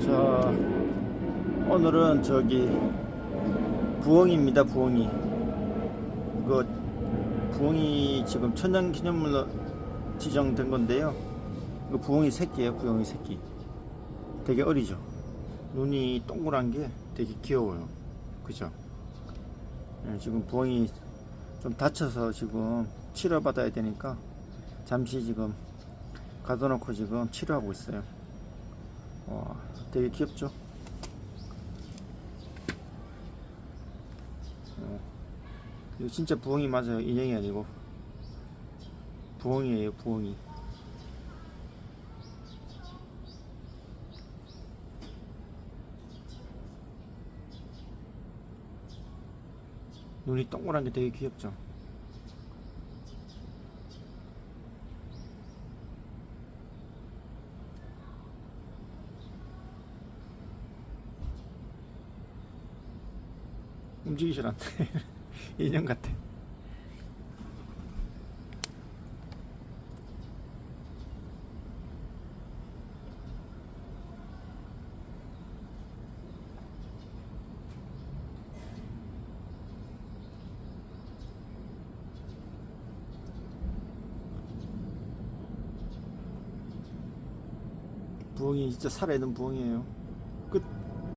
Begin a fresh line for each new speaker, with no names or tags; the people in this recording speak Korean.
자, 오늘은 저기 부엉이입니다, 부엉이. 이거 부엉이 지금 천연기념물로 지정된 건데요. 이거 부엉이 새끼예요, 부엉이 새끼. 되게 어리죠. 눈이 동그란 게 되게 귀여워요. 그죠? 예, 지금 부엉이 좀 다쳐서 지금 치료받아야 되니까 잠시 지금 가둬놓고 지금 치료하고 있어요. 와, 되게 귀엽죠? 어, 이거 진짜 부엉이 맞아요. 인형이 아니고. 부엉이에요, 부엉이. 눈이 동그란 게 되게 귀엽죠? 움직이질 않네. 인형 같아. 부엉이 진짜 살아있는 부엉이에요.